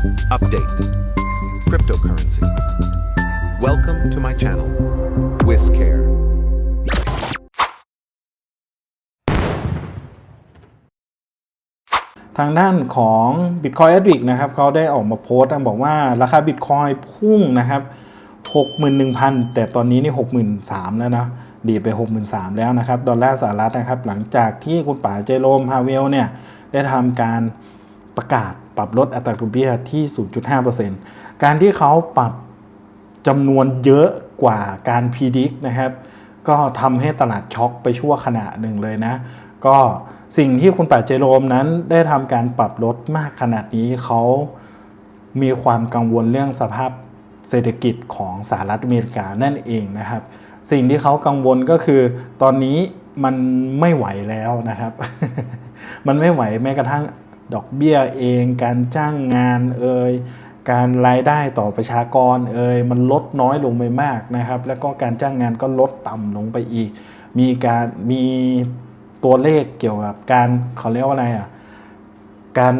Update Cryptocurrency. Welcome to my channel, Whizcare ทางด้านของ Bitcoin Addict นะครับเขาได้ออกมาโพสต์บอกว่าราคา Bitcoin พุ่งนะครับ61,000 แต่ตอนนี้นี่63,000 แล้วนะ ดีไป 63,000 แล้วนะครับ ดอลลาร์สหรัฐนะครับ หลังจากที่คุณป๋าเจโรมฮาเวลเนี่ย ได้ทำการประกาศ ปรับลดอัตราดอกเบี้ยที่ 0.5%การที่เขาปรับจำนวนเยอะกว่าการพีดิกนะครับ ก็ทำให้ตลาดช็อกไปชั่วขณะหนึ่งเลยนะ ก็สิ่งที่คุณป่าเจโรมนั้นได้ทำการปรับลดมากขนาดนี้เขามีความกังวลเรื่องสภาพเศรษฐกิจของสหรัฐอเมริกานั่นเองนะครับ สิ่งที่เขากังวลก็คือ ตอนนี้มันไม่ไหวแล้วนะครับ มันไม่ไหวแม้กระทั่ง ดอกเบี้ยเอง การจ้างงานเอ่ยการรายได้ต่อประชากรเอ่ยมันลดน้อยลงไปมากนะครับ แล้วก็การจ้างงานก็ลดต่ำลงไปอีก มีการมีตัวเลขเกี่ยวกับการเขาเรียกว่าอะไรอะการ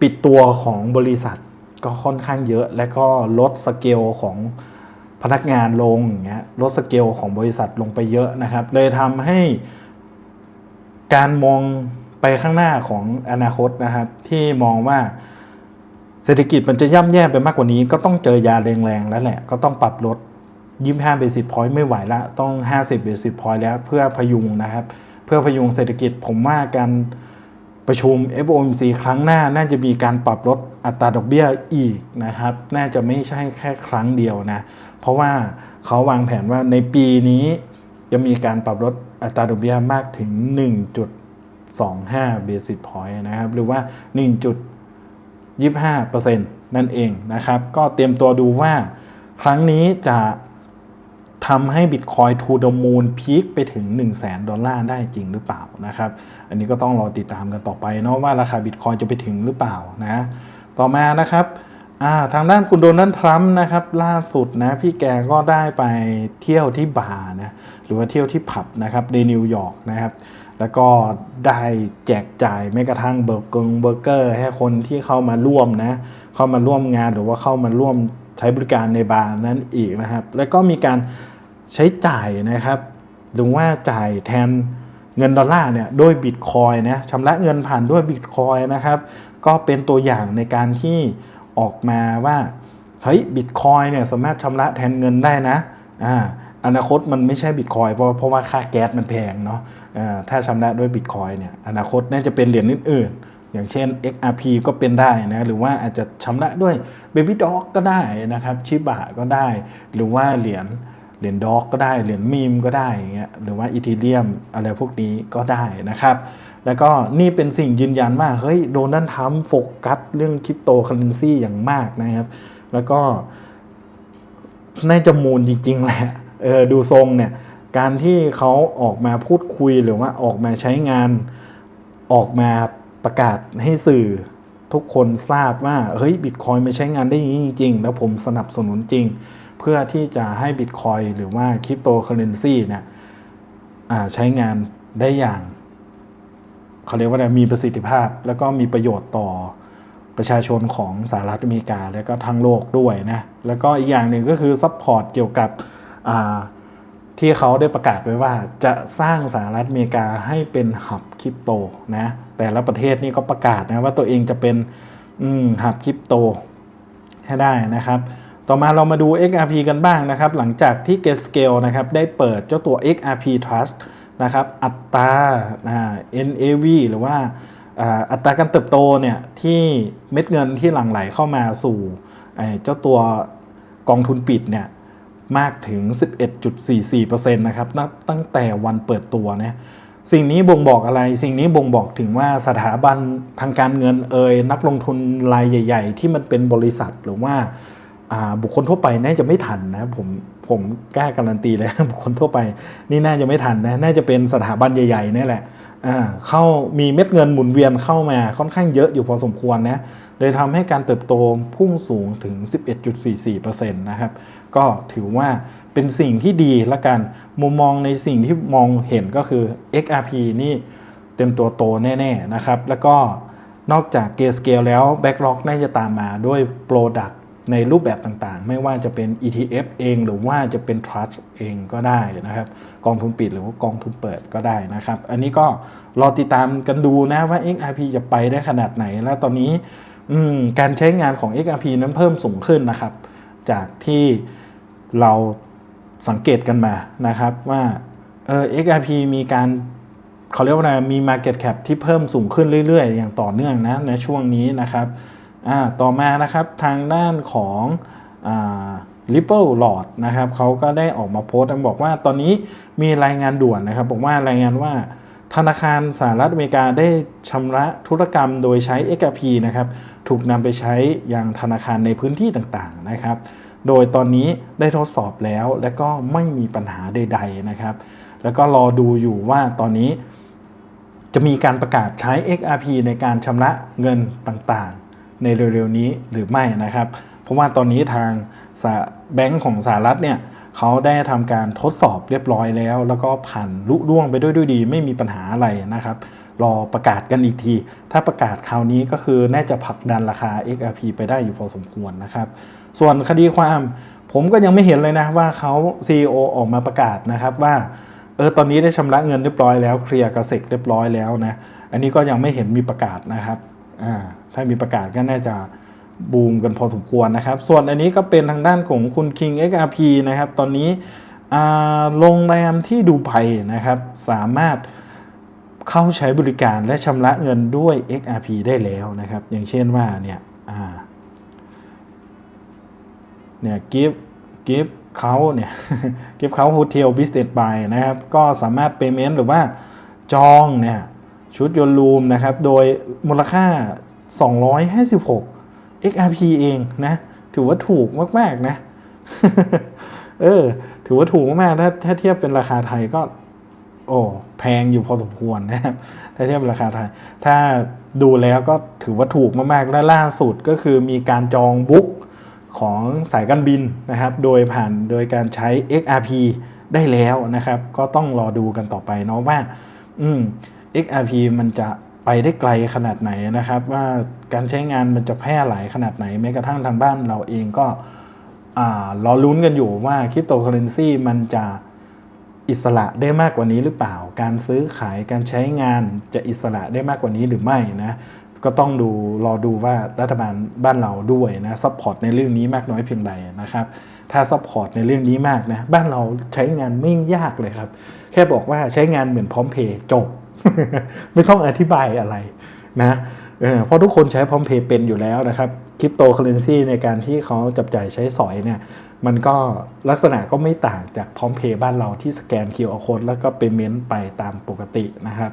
ปิดตัวของบริษัทก็ค่อนข้างเยอะ และก็ลดสเกลของพนักงานลงอย่างเงี้ยลดสเกลของบริษัทลงไปเยอะนะครับ เลยทำให้การมอง ไปข้างหน้าของอนาคตนะครับที่มองว่าเศรษฐกิจมันจะย่ำแย่ไปมากกว่านี้ ก็ต้องเจอยาแรงๆแล้วแหละ ก็ต้องปรับลด25 basis point ไม่ไหวละต้อง 50 basis point แล้วเพื่อพยุงนะครับ เพื่อพยุงเศรษฐกิจผมว่าการประชุม FOMC ครั้งหน้าน่าจะมีการปรับลดอัตราดอกเบี้ยอีกนะครับ น่าจะไม่ใช่แค่ครั้งเดียวนะ เพราะว่าเขาวางแผนว่าในปีนี้จะมีการปรับลดอัตราดอกเบี้ยมากถึง 1.25 basis point นะครับ หรือว่า 1.25%นั่นเองนะครับ ก็เตรียมตัวดูว่าครั้งนี้จะทำให้ Bitcoin to the moon พีคไปถึง 1 0 0 0 0แดอลลาร์ได้จริงหรือเปล่านะครับ อันนี้ก็ต้องรอติดตามกันต่อไปเนาะว่าราคา Bitcoin จะไปถึงหรือเปล่านะ ต่อมานะครับาทางด้านคุณโดนัลด์ทรัมป์นะครับล่าสุดนะพี่แกก็ได้ไปเที่ยวที่บาร์นะหรือว่าเที่ยวที่ผับนะครับในนิวยอร์กนะครับ แล้วก็ได้แจกจ่ายแม้กระทั่งเบอร์เกอร์เบอร์เกอร์ ให้คนที่เข้ามาร่วมนะ เข้ามาร่วมงานหรือว่าเข้ามาร่วมใช้บริการในบาร์นั้นอีกนะครับ แล้วก็มีการใช้จ่ายนะครับหรือว่าจ่ายแทนเงินดอลลาร์เนี่ยด้วยบิตคอยนะชำระเงินผ่านด้วยบิตคอยนะครับ ก็เป็นตัวอย่างในการที่ออกมาว่าเฮ้ยบิตคอยเนี่ยสามารถชำระแทนเงินได้นะอ่า อนาคตมันไม่ใช่บิตคอยเพราะเพราะว่าค่าแก๊สมันแพงเนาะถ้าชำระด้วยบิตคอยเนี่ยอนาคตน่าจะเป็นเหรียญอื่นๆอย่างเช่น XRP ก็เป็นได้นะหรือว่าอาจจะชำระด้วย Baby Dog ก็ได้นะครับชิบะก็ได้ หรือว่าเหรียญเหรียญด็อกก็ได้ เหรียญมีมก็ได้อย่างเงี้ยหรือว่าอีทีเรียมอะไรพวกนี้ก็ได้นะครับ แล้วก็นี่เป็นสิ่งยืนยันว่าเฮ้ยโดนัลด์ทรัมป์โฟกัสเรื่องคริปโตเคอเรนซีอย่างมากนะครับ แล้วก็น่าจะมูลจริงๆแหละ ดูทรงเนี่ยการที่เขาออกมาพูดคุยหรือว่าออกมาใช้งานออกมาประกาศให้สื่อทุกคนทราบว่าเฮ้ยบิตคอยไมันใช้งานได้จริงๆ แล้วผมสนับสนุนจริง เพื่อที่จะให้บิตคอยหรือว่าคริปโตเคอเรนซีเนี่ยใช้งานได้อย่างเขาเรียกว่าอะไรมีประสิทธิภาพ แล้วก็มีประโยชน์ต่อประชาชนของสหรัฐอเมริกา และก็ทั้งโลกด้วยนะ แล้วก็อีกอย่างหนึ่งก็คือซัพพอร์ตเกี่ยวกับ ที่เขาได้ประกาศไว้ว่าจะสร้างสหรัฐอเมริกาให้เป็นหับคริปโตนะแต่ละประเทศนี่ก็ประกาศนะว่าตัวเองจะเป็นหับคริปโตให้ได้นะครับ ต่อมาเรามาดู XRP กันบ้างนะครับ หลังจากที่ Grayscale นะครับได้เปิดเจ้าตัว XRP Trust นะครับอัตรา NAV หรือว่าอัตราการเติบโตเนี่ยที่เม็ดเงินที่หลั่งไหลเข้ามาสู่เจ้าตัวกองทุนปิดเนี่ย มากถึง 11.44%นะครับนับตั้งแต่วันเปิดตัวนะสิ่งนี้บ่งบอกอะไร สิ่งนี้บ่งบอกถึงว่าสถาบันทางการเงินเอ่ยนักลงทุนรายใหญ่ ๆ ที่มันเป็นบริษัทหรือว่าาบุคคลทั่วไปน่าจะไม่ทันนะผมผมกล้าการันตีเลยบุคคลทั่วไปนี่น่าจะไม่ทันนะน่าจะเป็นสถาบันใหญ่ๆนี่แหละเข้ามีเม็ดเงินหมุนเวียนเข้ามาค่อนข้างเยอะอยู่พอสมควรนะเลยทำให้การเติบโตพุ่งสูงถึง 11.44%นะครับ ก็ถือว่าเป็นสิ่งที่ดีละกัน มุมมองในสิ่งที่มองเห็นก็คือ XRP นี่เต็มตัวโตแน่ๆนะครับ แล้วก็นอกจากเกสเกลแล้ว Backlog น่าจะตามมาด้วย Product ในรูปแบบต่างๆ ไม่ว่าจะเป็น ETF เองหรือว่าจะเป็น Trust เองก็ได้นะครับ กองทุนปิดหรือว่ากองทุนเปิดก็ได้นะครับ อันนี้ก็รอติดตามกันดูนะว่า XRP จะไปได้ขนาดไหน แล้วตอนนี้การใช้งานของ XRP นั้นเพิ่มสูงขึ้นนะครับ จากที่เราสังเกตกันมานะครับว่าเออ XRP มีการเขาเรียกว่าอะไรมี Market Cap ที่เพิ่มสูงขึ้นเรื่อย ๆ อย่างต่อเนื่องนะในช่วงนี้นะครับต่อมานะครับทางด้านของอ Ripple Lord นะครับเขาก็ได้ออกมาโพสต์บอกว่าตอนนี้มีรายงานด่วนนะครับ บอกว่ารายงานว่า ธนาคารสหรัฐอเมริกาได้ชำระธุรกรรมโดยใช้ XRP นะครับ ถูกนำไปใช้ยังธนาคารในพื้นที่ต่างๆนะครับ โดยตอนนี้ได้ทดสอบแล้วและก็ไม่มีปัญหาใด ๆนะครับ แล้วก็รอดูอยู่ว่าตอนนี้จะมีการประกาศใช้ XRP ในการชำระเงินต่างๆ ในเร็วๆนี้หรือไม่นะครับ เพราะว่าตอนนี้ทางแบงก์ของสหรัฐเนี่ย เขาได้ทำการทดสอบเรียบร้อยแล้ว แล้วก็ผ่านลุล่วงไปด้วยด้วยดี ไม่มีปัญหาอะไรนะครับ รอประกาศกันอีกที ถ้าประกาศคราวนี้ก็คือน่าจะผลักดันราคา XRP ไปได้อยู่พอสมควรนะครับ ส่วนคดีความผมก็ยังไม่เห็นเลยนะว่าเขา CEO ออกมาประกาศนะครับว่าเออตอนนี้ได้ชำระเงินเรียบร้อยแล้วเคลียร์กระเสกเรียบร้อยแล้วนะอันนี้ก็ยังไม่เห็นมีประกาศนะครับอ่าถ้ามีประกาศก็น่าจะ บูมกันพอสมควรนะครับ ส่วนอันนี้ก็เป็นทางด้านของคุณ King XRP นะครับ ตอนนี้โรงแรมที่ดูไบนะครับ สามารถเข้าใช้บริการและชำระเงินด้วย XRP ได้แล้วนะครับ อย่างเช่นว่าเนี่ยเนี่ยกิฟกิฟเขาเนี่ยกิฟเขาโฮเทลบิสเนสบายนะครับ ก็สามารถเปเมนต์หรือว่าจองเนี่ยชุดยนรูมนะครับ โดยมูลค่า 256 XRP เองนะ ถือว่าถูกมากๆนะ เออ ถือว่าถูกมากถ้าถ้าเทียบเป็นราคาไทยก็ โอ้แพงอยู่พอสมควรนะครับ ถ้าเทียบเป็นราคาไทย ถ้าดูแล้วก็ถือว่าถูกมากๆและล่าสุดก็คือมีการจองบุ๊กของสายการบินนะครับ โดยผ่านโดยการใช้ XRP ได้แล้วนะครับ ก็ต้องรอดูกันต่อไปเนาะว่า อืม XRP มันจะ ไปได้ไกลขนาดไหนนะครับ ว่าการใช้งานมันจะแพร่หลายขนาดไหนแม้กระทั่งทางบ้านเราเองก็รอลุ้นกันอยู่ว่าคริปโตเคอเรนซีมันจะอิสระได้มากกว่านี้หรือเปล่า การซื้อขายการใช้งานจะอิสระได้มากกว่านี้หรือไม่นะก็ต้องดูรอดูว่ารัฐบาลบ้านเราด้วยนะซัพพอร์ตในเรื่องนี้มากน้อยเพียงใดนะครับ ถ้าซัพพอร์ตในเรื่องนี้มากนะบ้านเราใช้งานไม่ยากเลยครับ แค่บอกว่าใช้งานเหมือนพร้อมเพย์จบ ไม่ต้องอธิบายอะไรนะเพราะทุกคนใช้พร้อมเพย์เป็นอยู่แล้วนะครับคริปโตเคอเรนซีในการที่เขาจับจ่ายใช้สอยเนี่ยมันก็ลักษณะก็ไม่ต่างจากพร้อมเพย์บ้านเราที่สแกน QR code แล้วก็เปเมนต์ไปตามปกตินะครับ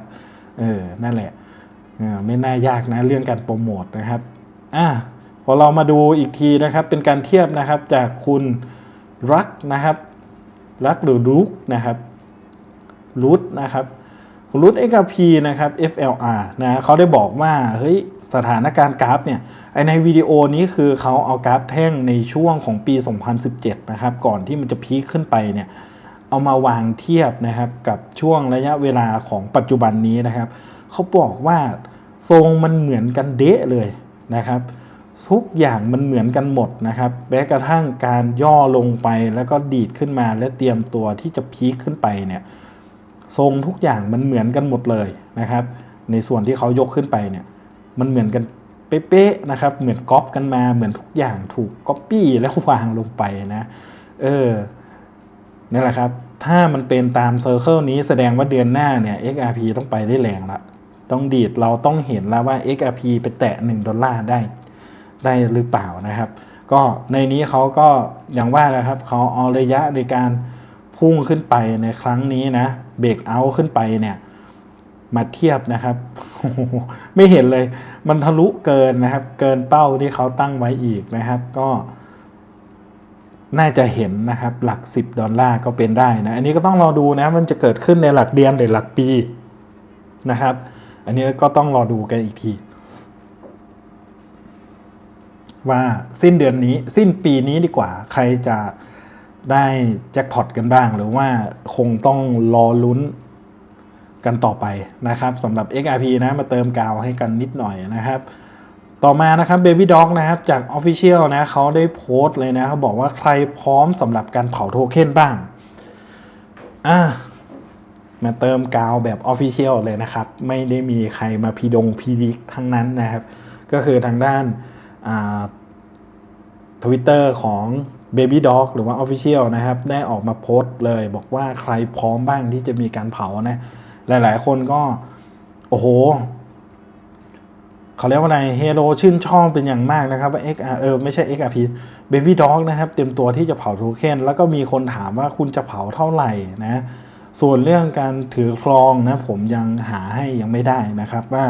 เออนั่นแหละออไม่น่ายากนะเรื่องการโปรโมทนะครับอะพอเรามาดูอีกทีนะครับเป็นการเทียบนะครับจากคุณรักนะครับ รักหรือรุกนะครับรุดนะครับ รุด XRP นะครับ FLR นะเขาได้บอกว่าเฮ้ยสถานการณ์กราฟเนี่ยไอในวิดีโอนี้คือเขาเอากราฟแท่งในช่วงของปี 2017 นะครับ ก่อนที่มันจะพีคขึ้นไปเนี่ยเอามาวางเทียบนะครับกับช่วงระยะเวลาของปัจจุบันนี้นะครับเขาบอกว่าทรงมันเหมือนกันเดะเลยนะครับทุกอย่างมันเหมือนกันหมดนะครับแม้กระทั่งการย่อลงไปแล้วก็ดีดขึ้นมาและเตรียมตัวที่จะพีคขึ้นไปเนี่ย ทรงทุกอย่างมันเหมือนกันหมดเลยนะครับ ในส่วนที่เขายกขึ้นไปเนี่ยมันเหมือนกันเป๊ะๆนะครับ เหมือนก๊อปกันมาเหมือนทุกอย่างถูกก๊อปปี้แล้ววางลงไปนะเออนั่แหละครับ ถ้ามันเป็นตามเซอร์เคิลนี้แสดงว่าเดือนหน้าเนี่ย XRP ต้องไปได้แรงละต้องดีดเราต้องเห็นแล้วว่า XRP ไปแตะ 1 ดอลลาร์ได้ได้หรือเปล่านะครับ ก็ในนี้เขาก็อย่างว่านะครับเขาเอาระยะในการ พุ่งขึ้นไปในครั้งนี้นะเบรกเอาขึ้นไปเนี่ยมาเทียบนะครับ ไม่เห็นเลย มันทะลุเกินนะครับ เกินเป้าที่เขาตั้งไว้อีกนะครับ ก็น่าจะเห็นนะครับ หลัก 10 ดอลลาร์ก็เป็นได้นะ อันนี้ก็ต้องรอดูนะ มันจะเกิดขึ้นในหลักเดือนหรือหลักปีนะครับ อันนี้ก็ต้องรอดูกันอีกที ว่าสิ้นเดือนนี้ สิ้นปีนี้ดีกว่า ใครจะ ได้แจ็คพอตกันบ้าง หรือว่าคงต้องรอลุ้นกันต่อไปนะครับสำหรับ XRP นะมาเติมกาวให้กันนิดหน่อยนะครับ ต่อมานะครับ Baby Dog นะครับจาก Official นะเขาได้โพสต์เลยนะเขาบอกว่าใครพร้อมสำหรับการเผาโทเค็นบ้างอะมาเติมกาวแบบ Official เลยนะครับ ไม่ได้มีใครมาพีดงพีดิกทั้งนั้นนะครับ ก็คือทางด้านทวิตเตอร์ของ Baby Dog หรือว่า Official นะครับ ได้ออกมาโพสต์เลย บอกว่าใครพร้อมบ้างที่จะมีการเผานะ หลายๆ คนก็ โอ้โห เขาเรียกว่าอะไรเฮโรชื่นชอบเป็นอย่างมากนะครับ ว่า XR เออไม่ใช่ XRP Baby Dog นะครับ เตรียมตัวที่จะเผาโทเค็นแล้วก็มีคนถามว่าคุณจะเผาเท่าไหร่นะส่วนเรื่องการถือครองนะผมยังหาให้ยังไม่ได้นะครับว่า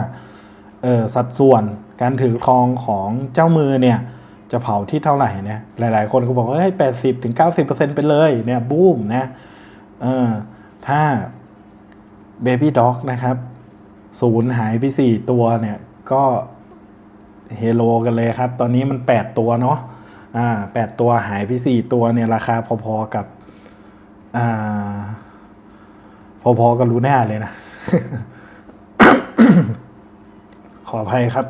เออสัดส่วนการถือครองของเจ้ามือเนี่ย จะเผาที่เท่าไหร่เนี่ยหลาย ๆ คนก็บอกว่าเฮ้ยแปดสิบถึงเก้าสิบเปอร์เซ็นต์ไปเลยเนี่ยบูมนะเออถ้า Baby Dog นะครับศูนย์หายไปสี่ตัวเนี่ยก็เฮโลกันเลยครับ ตอนนี้มัน8ตัวเนาะอ่าแปดตัวหายไปสี่ตัวเนี่ยราคาพอๆกับอ่าพอๆกับลูน่าเลยนะ ขออภัยครับ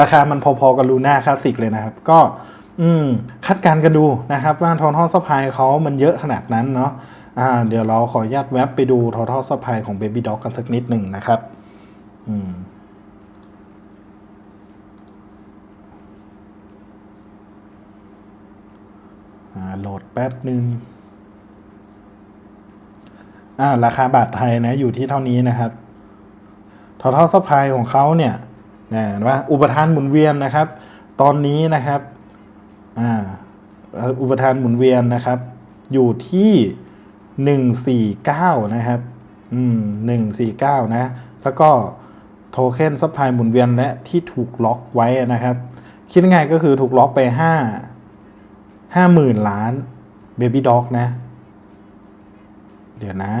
ราคามันพอๆกับลูน่าคลาสสิกเลยนะครับ ก็อืคาดการณ์กันดูนะครับ ว่าทอนทอสพายเขามันเยอะขนาดนั้นเนาะอ่าเดี๋ยวเราขออนุญาตแวบไปดูทอทอสพายของ Baby Dog กันสักนิดหนึ่งนะครับอืมโหลดแป๊บหนึ่งราคาบาทไทยนะอยู่ที่เท่านี้นะครับทอทอสพายของเขาเนี่ย นะว่าอุปทานหมุนเวียนนะครับ ตอนนี้นะครับอ่าอุปทานหมุนเวียนนะครับ อยู่ที่หนึ่งสี่เก้านะครับอืมหนึ่งสี่เก้านะ แล้วก็โทเค็นซัพพลายหมุนเวียนและที่ถูกล็อกไว้นะครับ คิดง่ายก็คือถูกล็อกไปห้าห้าหมื่นล้านเบบี้ด็อกนะ เดี๋ยวนะ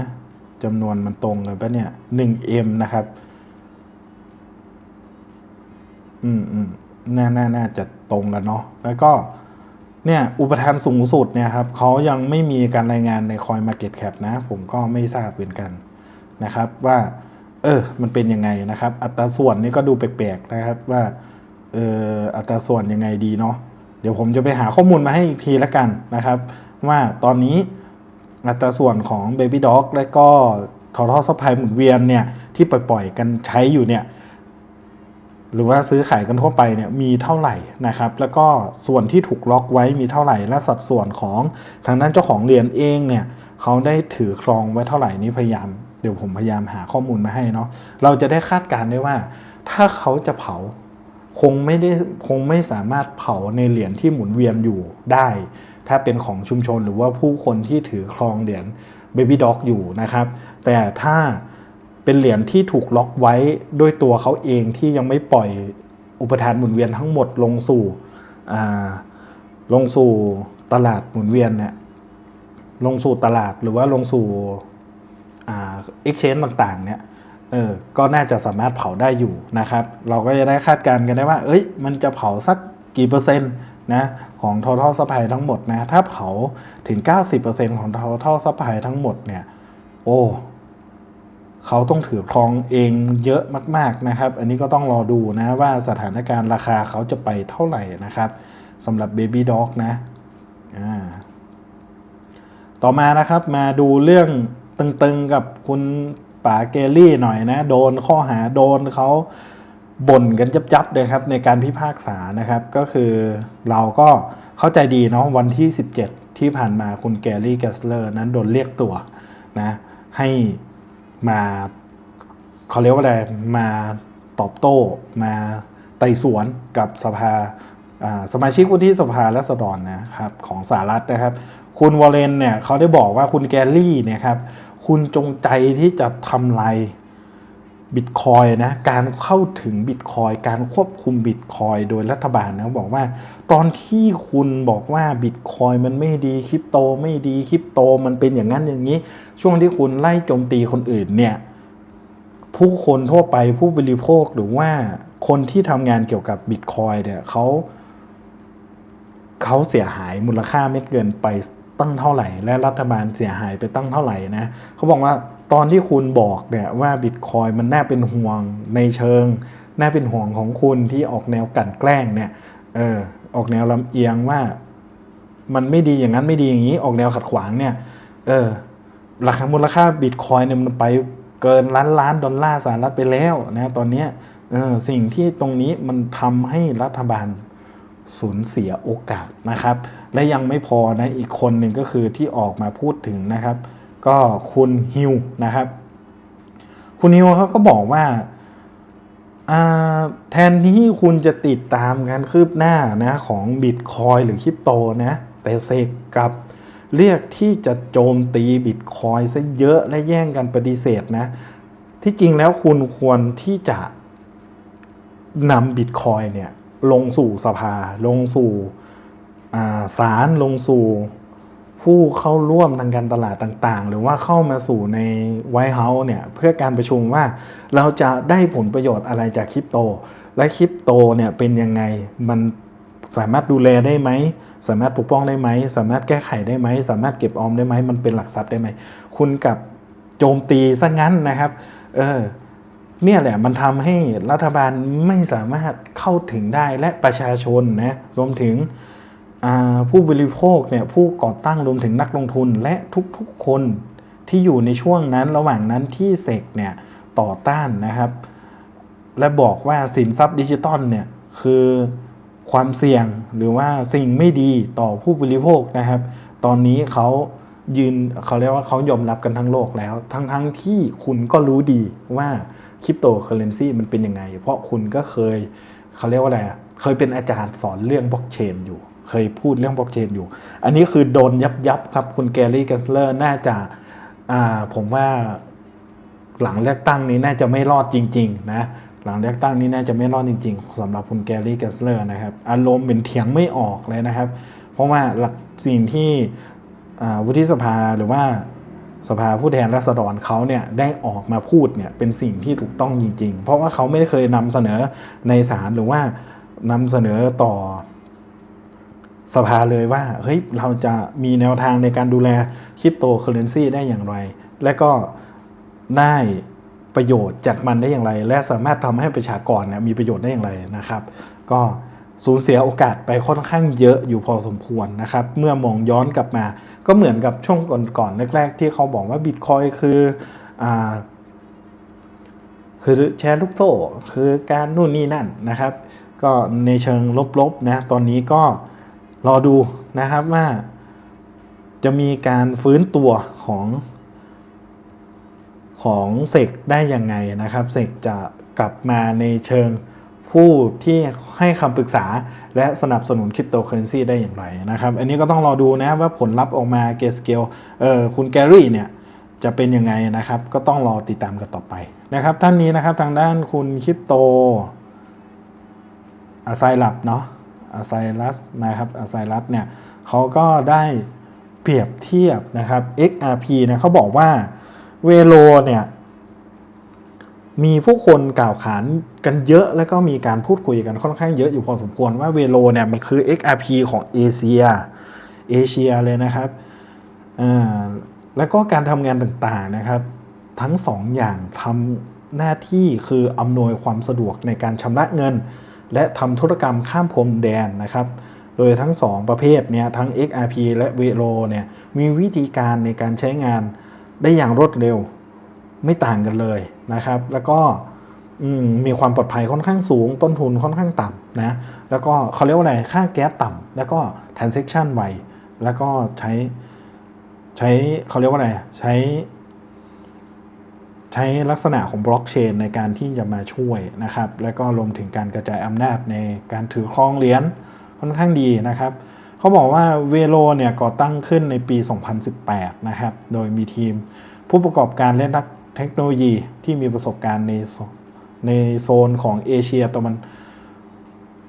จำนวนมันตรงเลยปะเนี่ยหนึ่งเอ็มนะครับ อืมอืมน่าน่าน่าจะตรงกันเนาะแล้วก็เนี่ยอุปทานสูงสุดเนี่ยครับเขายังไม่มีการรายงานในคอย Market Cap นะ ผมก็ไม่ทราบเหมือนกันนะครับว่าเออมันเป็นยังไงนะครับ อัตราส่วนนี่ก็ดูแปลกๆนะครับว่าเอออัตราส่วนยังไงดีเนาะเดี๋ยวผมจะไปหาข้อมูลมาให้อีกทีละกันนะครับ ว่าตอนนี้อัตราส่วนของ Baby Dog และก็ทอทอสพายหมุนเวียนเนี่ยที่ปล่อยๆกันใช้อยู่เนี่ย หรือว่าซื้อขายกันทั่วไปเนี่ยมีเท่าไหร่นะครับ แล้วก็ส่วนที่ถูกล็อกไว้มีเท่าไหร่ และสัดส่วนของทางด้านเจ้าของเหรียญเองเนี่ยเขาได้ถือครองไว้เท่าไหร่นี่พยายามเดี๋ยวผมพยายามหาข้อมูลมาให้เนาะเราจะได้คาดการณ์ได้ว่า ถ้าเขาจะเผาคงไม่ได้คงไม่สามารถเผาในเหรียญที่หมุนเวียนอยู่ได้ ถ้าเป็นของชุมชนหรือว่าผู้คนที่ถือครองเหรียญ Baby Dog อยู่นะครับ แต่ถ้า เป็นเหรียญที่ถูกล็อกไว้ด้วยตัวเขาเองที่ยังไม่ปล่อยอุปทานหมุนเวียนทั้งหมดลงสู่ลงสู่ตลาดหมุนเวียนเนี่ยลงสู่ตลาดหรือว่าลงสู่อ่า exchange ต่างๆเนี่ยเออก็น่าจะสามารถเผาได้อยู่นะครับ เราก็จะได้คาดการณ์กันได้ว่า เอ้ย มันจะเผาสักกี่เปอร์เซ็นต์นะของ total supply ทั้งหมดนะ ถ้าเผาถึง 90%ของ total supply ทั้งหมดเนี่ย โอ้ เขาต้องถือครองเองเยอะมากๆนะครับ อันนี้ก็ต้องรอดูนะว่าสถานการณ์ราคาเขาจะไปเท่าไหร่นะครับสำหรับ Baby Dog นะต่อมานะครับมาดูเรื่องตึงๆกับคุณป๋าเกลลี่หน่อยนะ โดนข้อหาโดนเขาบ่นกันจับๆเลยครับในการพิพากษานะครับ ก็คือเราก็เข้าใจดีเนาะวันที่ 17 ที่ผ่านมาคุณแกลลี่แกสเลอร์นั้นโดนเรียกตัวนะให้ มาเขาเรียกว่าอะไรมาตอบโต้ มาไต่สวนกับสภาสมาชิกวุฒิสภาและสดรนะครับของสหรัฐนะครับ คุณวอลเลนเนี่ยเขาได้บอกว่าคุณแกลลี่เนี่ยครับคุณจงใจที่จะทำลาย บิตคอยนะการเข้าถึงบิตคอยการควบคุมบิตคอยโดยรัฐบาลนะบอกว่า ตอนที่คุณบอกว่าบิตคอยมันไม่ดีคริปโตไม่ดีคริปโตมันเป็นอย่างนั้นอย่างนี้ ช่วงที่คุณไล่โจมตีคนอื่นเนี่ยผู้คนทั่วไปผู้บริโภคหรือว่าคนที่ทำงานเกี่ยวกับบิตคอยเนี่ยเขาเขาเสียหายมูลค่าเม็ดเงินไปตั้งเท่าไหร่ และรัฐบาลเสียหายไปตั้งเท่าไหร่นะเขาบอกว่า ตอนที่คุณบอกเนี่ยว่าบิตคอยมันน่าเป็นห่วงในเชิง น่าเป็นห่วงของคุณที่ออกแนวกันแกล้งเนี่ยเออออกแนวลำเอียงว่า มันไม่ดีอย่างนั้นไม่ดีอย่างนี้ออกแนวขัดขวางเนี่ยเออราคามูลค่าบิตคอยเนี่ยมันไปเกินล้านล้านดอลลาร์สหรัฐไปแล้วนะตอนนี้เออสิ่งที่ตรงนี้มันทำให้รัฐบาลสูญเสียโอกาสนะครับ และยังไม่พอนะอีกคนหนึ่งก็คือที่ออกมาพูดถึงนะครับ ก็คุณฮิวนะครับ คุณฮิวเขาก็บอกว่าแทนที่คุณจะติดตามการคืบหน้านะของบิตคอยหรือคริปโตนะ แต่เสกกับเรียกที่จะโจมตีบิตคอยซะเยอะและแย่งกันปฏิเสธนะ ที่จริงแล้วคุณควรที่จะนำบิตคอยเนี่ยลงสู่สภา ลงสู่ศาลลงสู่ ผู้เข้าร่วมทางการตลาดต่างๆ หรือว่าเข้ามาสู่ในไวท์เฮาส์เนี่ยเพื่อการประชุมว่าเราจะได้ผลประโยชน์อะไรจากคริปโต และคริปโตเนี่ยเป็นยังไงมันสามารถดูแลได้ไหม สามารถปกป้องได้ไหม สามารถแก้ไขได้ไหม สามารถเก็บออมได้ไหม มันเป็นหลักทรัพย์ได้ไหม คุณกับโจมตีซะงั้นนะครับ เออ เนี่ยแหละมันทำให้รัฐบาลไม่สามารถเข้าถึงได้และประชาชนนะ รวมถึง ผู้บริโภคเนี่ยผู้ก่อตั้งรวมถึงนักลงทุนและทุกๆคนที่อยู่ในช่วงนั้นระหว่างนั้นที่เสกเนี่ยต่อต้านนะครับ และบอกว่าสินทรัพย์ดิจิตอลเนี่ยคือความเสี่ยงหรือว่าสิ่งไม่ดีต่อผู้บริโภคนะครับ ตอนนี้เขายืนเขาเรียกว่าเขายอมรับกันทั้งโลกแล้ว ทั้งๆทที่คุณก็รู้ดีว่าคริปโตเคอเรนซีมันเป็นยังไง เพราะคุณก็เคยเขาเรียกว่าอะไรอะเคยเป็นอาจารย์สอนเรื่องบล็อกเชนอยู่ เคยพูดเรื่องบล็อกเชนอยู่ อันนี้คือโดนยับยับครับคุณแกรี่กัสเลอร์น่าจะอ่าผมว่าหลังเลือกตั้งนี้น่าจะไม่รอดจริง ๆ นะหลังเลือกตั้งนี้น่าจะไม่รอดจริง ๆสำหรับคุณแกรี่กัสเลอร์นะครับ อารมณ์เป็นเถียงไม่ออกเลยนะครับ เพราะว่าหลักสิ่งที่วุฒิสภาหรือว่าสภาผู้แทนราษฎรเขาเนี่ยได้ออกมาพูดเนี่ยเป็นสิ่งที่ถูกต้องจริง ๆ เพราะว่าเขาไม่เคยนำเสนอในศาลหรือว่านำเสนอต่อ สภาเลยว่าเฮ้ยเราจะมีแนวทางในการดูแลคริปโตเคอเรนซีได้อย่างไร และก็ได้ประโยชน์จากมันได้อย่างไร และสามารถทำให้ประชากรเนี่ยมีประโยชน์ได้อย่างไรนะครับ ก็สูญเสียโอกาสไปค่อนข้างเยอะอยู่พอสมควรนะครับ เมื่อมองย้อนกลับมา ก็เหมือนกับช่วงก่อนๆแรก ๆ ที่เขาบอกว่าบิตคอยคืออ่าคือแชร์ลูกโซ่ คือการนู่นนี่นั่นนะครับ ก็ในเชิงลบๆนะตอนนี้ก็ รอดูนะครับว่า จะมีการฟื้นตัวของของเสกได้ยังไงนะครับเสกจะกลับมาในเชิงผู้ที่ให้คำปรึกษาและสนับสนุนคริปโตเคอเรนซีได้อย่างไรนะครับ อันนี้ก็ต้องรอดูนะว่าผลลัพธ์ออกมาเกสเกลเออคุณแกรี่เนี่ยจะเป็นยังไงนะครับ ก็ต้องรอติดตามกันต่อไปนะครับ ท่านนี้นะครับทางด้านคุณคริปโตอาไซลับเนาะ ไซรัสนะครับอาไซรัสเนี่ยเขาก็ได้เปรียบเทียบนะครับ XRP นี่ยเขาบอกว่าเวโลเนี่ยมีผู้คนกล่าวขานกันเยอะแล้วก็มีการพูดคุยกันค่อนข้างเยอะอยู่พอสมควรว่าเวโลเนี่ยมันคือ XRP ของเอเชียเอเชียเลยนะครับแล้วก็การทำงานต่างๆนะครับ ทั้งสองอย่างทำหน้าที่คืออำนวยความสะดวกในการชำระเงิน และทำธุรกรรมข้ามพรมแดนนะครับโดยทั้งสองประเภทเนี่ยทั้ง XRP และ v e l o เนี่ยมีวิธีการในการใช้งานได้อย่างรวดเร็วไม่ต่างกันเลยนะครับ แล้วก็มมีความปลอดภัยค่อนข้างสูง ต้นทุนค่อนข้างต่ำนะแล้วก็เขาเรียกว่าอะไรค่าแก๊สต่ำแล้วก็ transaction ไวแล้วก็ใช้ใช้เขาเรียกว่าอะไรใช้ ใช้ลักษณะของบล็อกเชนในการที่จะมาช่วยนะครับแล้วก็รวมถึงการกระจายอำนาจในการถือครองเหรียญค่อนข้างดีนะครับเขาบอกว่าเวโลเนี่ยก่อตั้งขึ้นในปี 2018 นะครับ โดยมีทีมผู้ประกอบการและนักเทคโนโลยีที่มีประสบการณ์ในโซในโซนของเอเชียตะวัน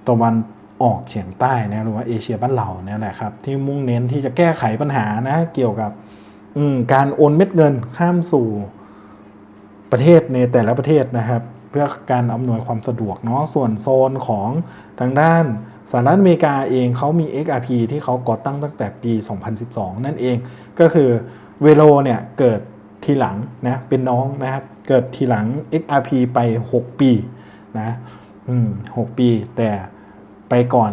ตะวันออกเฉียงใต้นะหรือว่าเอเชียบ้านเราเนี่ยแหละครับ ที่มุ่งเน้นที่จะแก้ไขปัญหานะเกี่ยวกับการโอนเม็ดเงินข้ามสู่ ประเทศในแต่ละประเทศนะครับ เพื่อการอำนวยความสะดวกเนาะส่วนโซนของทางด้านสหรัฐอเมริกาเองเขามี XRP ที่เขาก่อตั้งตั้งแต่ปี 2012 นั่นเองก็คือเวโลเนี่ยเกิดทีหลังนะเป็นน้องนะครับ เกิดทีหลัง XRP ไป 6 ปีนะอืมหกปี แต่ไปก่อน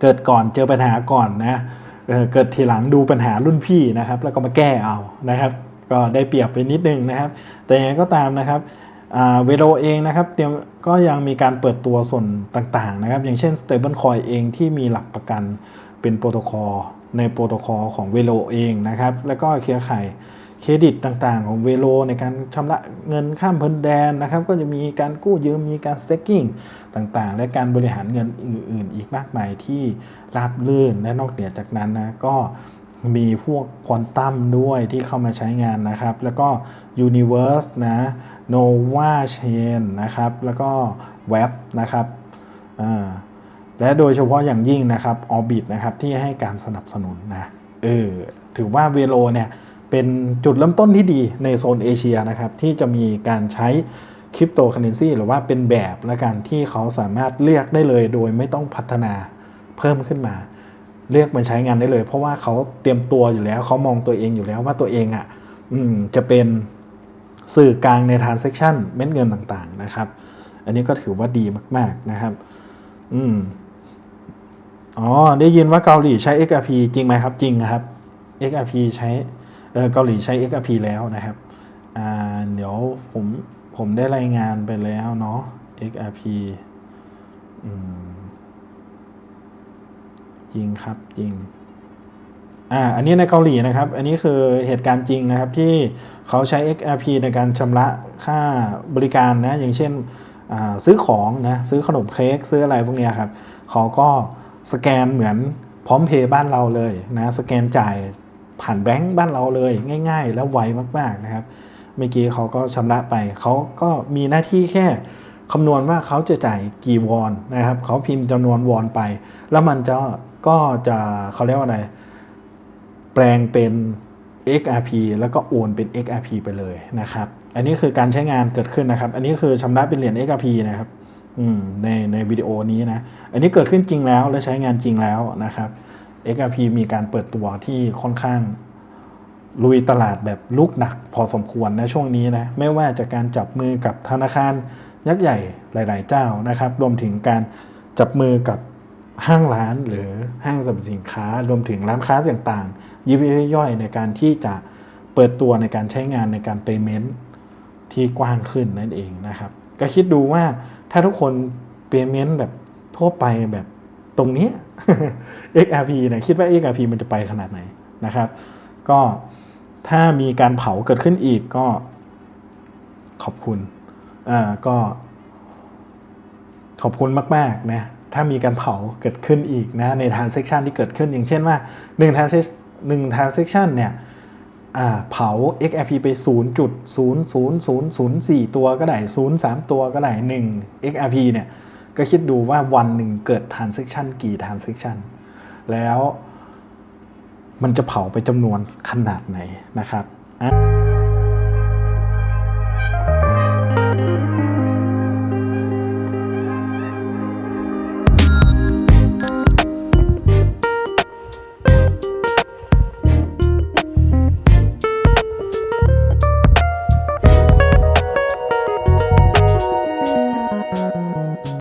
เกิดก่อนเจอปัญหาก่อนนะเเกิดทีหลังดูปัญหารุ่นพี่นะครับ แล้วก็มาแก้เอานะครับ ก็ได้เปรียบไปนิดนึงนะครับ แต่ยังไงก็ตามนะครับเวโรเองนะครับเตรียมก็ยังมีการเปิดตัวส่วนต่างๆนะครับ อย่างเช่น stablecoin เองที่มีหลักประกันเป็นโปรโตคอลในโปรโตคอลของเวโรเองนะครับ แล้วก็เครือข่ายเครดิตต่างๆ ของเวโรในการชำระเงินข้ามพรมแดนนะครับ ก็จะมีการกู้ยืมมีการ staking ต่างๆ และการบริหารเงินอื่น ๆ อีกมากมายที่ราบรื่นและนอกเหนือจากนั้นนะก็ มีพวกควอนตัมด้วยที่เข้ามาใช้งานนะครับ แล้วก็ Universe นะ Nova Chain นะครับ แล้วก็ Web นะครับและโดยเฉพาะอย่างยิ่งนะครับ Orbit นะครับที่ให้การสนับสนุนนะเออถือว่าเวโลเนี่ยเป็นจุดเริ่มต้นที่ดีในโซนเอเชียนะครับ ที่จะมีการใช้คริปโตเคอเรนซีหรือว่าเป็นแบบและกันที่เขาสามารถเลือกได้เลยโดยไม่ต้องพัฒนาเพิ่มขึ้นมา เลือกมาใช้งานได้เลย เพราะว่าเขาเตรียมตัวอยู่แล้วเขามองตัวเองอยู่แล้วว่าตัวเองอะ่ะจะเป็นสื่อกลางใน transaction เม็ดเงินต่างๆนะครับ อันนี้ก็ถือว่าดีมาก ๆนะครับ อืมอ๋อ ได้ยินว่าเกาหลีใช้ XRP จริงไหมครับ จริงครับ XRP ใช้เออเกาหลีใช้ XRP แล้วนะครับ อ่า เดี๋ยวผมผมได้รายงานไปแล้วเนาะ XRP อืม จริงครับจริงอ่าอันนี้ในเกาหลีนะครับ อันนี้คือเหตุการณ์จริงนะครับที่เขาใช้ XRP ในการชำระค่าบริการนะ อย่างเช่นซื้อของนะซื้อขนมเค้กซื้ออะไรพวกเนี้ยครับเขาก็สแกนเหมือนพร้อมเพย์บ้านเราเลยนะสแกนจ่ายผ่านแบงก์บ้านเราเลยง่าย ๆ แล้วไวมากๆนะครับเมื่อกี้เขาก็ชำระไป เขาก็มีหน้าที่แค่คำนวณว่าเขาจะจ่ายกี่วอนนะครับเขาพิมพ์จำนวนวอนไป แล้วมันจะ ก็จะเขาเรียกว่าอะไร แปลงเป็น XRP แล้วก็โอนเป็น XRP ไปเลยนะครับ อันนี้คือการใช้งานเกิดขึ้นนะครับ อันนี้คือชำระเป็นเหรียญ XRP นะครับในในวิดีโอนี้นะ อันนี้เกิดขึ้นจริงแล้วและใช้งานจริงแล้วนะครับ XRP มีการเปิดตัวที่ค่อนข้างลุยตลาดแบบลุกหนักพอสมควรนะช่วงนี้นะ ไม่ว่าจากการจับมือกับธนาคารยักษ์ใหญ่หลาย ๆ เจ้านะครับ รวมถึงการจับมือกับ ห้างร้านหรือห้างสรรพสินค้ารวมถึงร้านค้าต่างๆยิบย่อยๆในการที่จะเปิดตัวในการใช้งานในการ payment ที่กว้างขึ้นนั่นเองนะครับ ก็คิดดูว่าถ้าทุกคน payment แบบทั่วไปแบบตรงนี้ XRP เนี่ยคิดว่า XRP มันจะไปขนาดไหนนะครับ ก็ถ้ามีการเผาเกิดขึ้นอีกก็ขอบคุณอ่าก็ขอบคุณมาก ๆ นะ ถ้ามีการเผาเกิดขึ้นอีกนะใน transaction ที่เกิดขึ้นอย่างเช่นว่า1 transaction 1 transaction เนี่ยเผา XRP ไป 0.00004 ตัวก็ได้ 03 ตัวก็ได้ 1 XRP เนี่ยก็คิดดูว่าวันหนึ่งเกิด transaction กี่ transaction แล้วมันจะเผาไปจำนวนขนาดไหนนะครับอะ